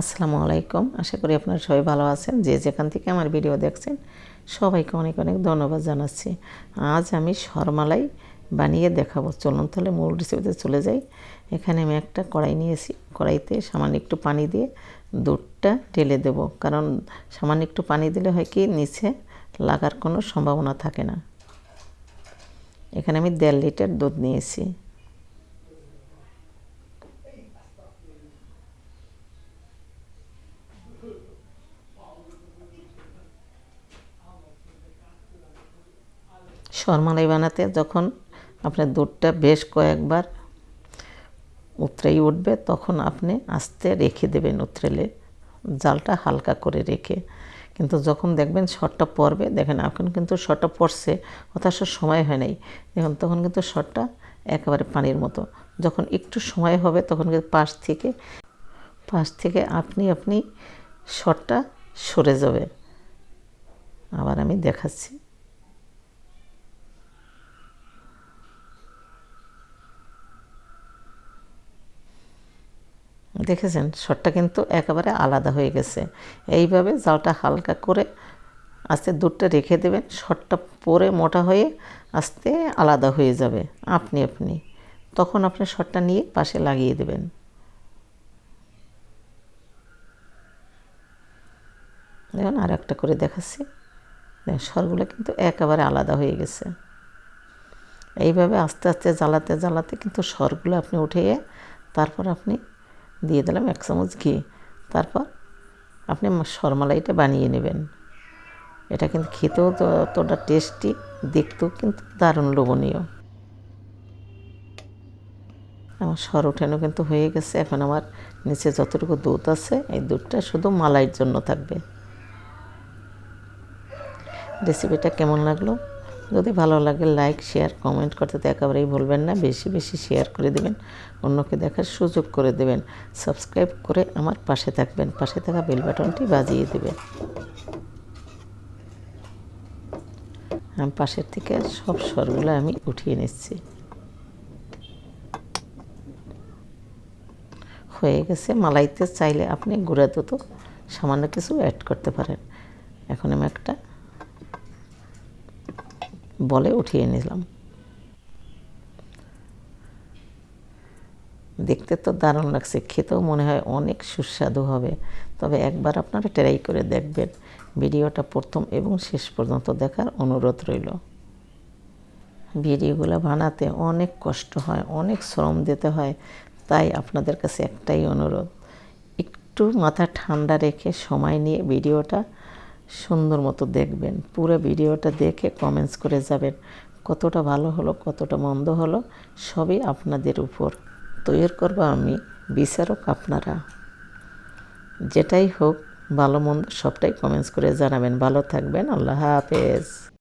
আসসালামু আলাইকুম। আশা করি আপনারা সবাই ভালো আছেন। যে যেখান থেকে আমার ভিডিও দেখছেন, সবাইকে অনেক অনেক ধন্যবাদ জানাচ্ছি। আজ আমি শরমালাই বানিয়ে দেখাবো। চলুন তাহলে মূল রেসিপিতে চলে যাই। এখানে আমি একটা কড়াই নিয়েছি। কড়াইতে সামান্য একটু পানি দিয়ে দুধটা ঢেলে দেব। কারণ সামান্য একটু পানি দিলে হয় কি, নিচে লাগার কোনো সম্ভাবনা থাকে না। এখানে আমি দেড় লিটার দুধ নিয়েছি। শরমালাই বানাতে, যখন আপনার দুধটা বেশ কয়েকবার উতরেই উঠবে, তখন আপনি আস্তে রেখে দেবেন উতরেলে। জালটা হালকা করে রেখে। কিন্তু যখন দেখবেন শটটা পড়বে, দেখেন এখন কিন্তু শটটা পড়ছে, অথচ সময় হয় নাই। দেখুন, তখন কিন্তু শটটা একেবারে পানির মতো। যখন একটু সময় হবে, তখন কিন্তু পাশ থেকে পাশ থেকে আপনি আপনি শটটা সরে যাবে আবার আমি দেখাচ্ছি। দেখেছেন? শটটা কিন্তু একেবারে আলাদা হয়ে গেছে। এইভাবে জালটা হালকা করে আস্তে দুধটা রেখে দেবেন। শটটা পরে মোটা হয়ে আস্তে আলাদা হয়ে যাবে। আপনি আপনি। তখন আপনি শটটা নিয়ে পাশে লাগিয়ে দেবেন। দেখুন, আর একটা করে দেখাচ্ছি। দেখুন স্বরগুলো কিন্তু একেবারে আলাদা হয়ে গেছে। এইভাবে আস্তে আস্তে জ্বালাতে জ্বালাতে কিন্তু স্বরগুলো আপনি উঠিয়ে তারপর আপনি দিয়ে দিলাম, এক চামচ ঘি। তারপর আপনি শরমালাইটা বানিয়ে নেবেন। এটা কিন্তু খেতেও তো অতটা টেস্টি, দেখতেও কিন্তু দারুণ লোভনীয়। আমার সর ওঠানো কিন্তু হয়ে গেছে। এখন আমার নিচে যতটুকু দুধ আছে, এই দুধটা শুধু মালাইয়ের জন্য থাকবে। রেসিপিটা কেমন লাগল? যদি ভালো লাগে লাইক শেয়ার কমেন্ট করতে তো একেবারেই ভুলবেন না। বেশি বেশি শেয়ার করে দেবেন, অন্যকে দেখার সুযোগ করে দেবেন। সাবস্ক্রাইব করে আমার পাশে থাকবেন, পাশে থাকা বেল বাটনটি বাজিয়ে দেবেন। পাশের থেকে সব স্বরগুলো আমি উঠিয়ে নিচ্ছি। হয়ে গেছে, মালাইতে চাইলে আপনি গুঁড়া দুধও সামান্য কিছু অ্যাড করতে পারেন। এখন আমি একটা বলে উঠিয়ে নিলাম। দেখতে তো দারুণ লাগছে, খেতেও মনে হয় অনেক সুস্বাদু হবে। তবে একবার আপনারা ট্রাই করে দেখবেন। ভিডিওটা প্রথম এবং শেষ পর্যন্ত দেখার অনুরোধ রইল। ভিডিওগুলো বানাতে অনেক কষ্ট হয়, অনেক শ্রম দিতে হয়, তাই আপনাদের কাছে একটাই অনুরোধ, একটু মাথা ঠান্ডা রেখে সময় নিয়ে ভিডিওটা সুন্দর মতো দেখবেন। পুরো ভিডিওটা দেখে কমেন্টস করে যাবেন। কতটা ভালো হলো, কতটা মন্দ হলো, সবই আপনাদের উপর। তৈরি করব আমি বিচারক আপনারা। যেটাই হোক, ভালো মন্দ সবটাই কমেন্টস করে জানাবেন। ভালো থাকবেন, আল্লাহ হাফেজ।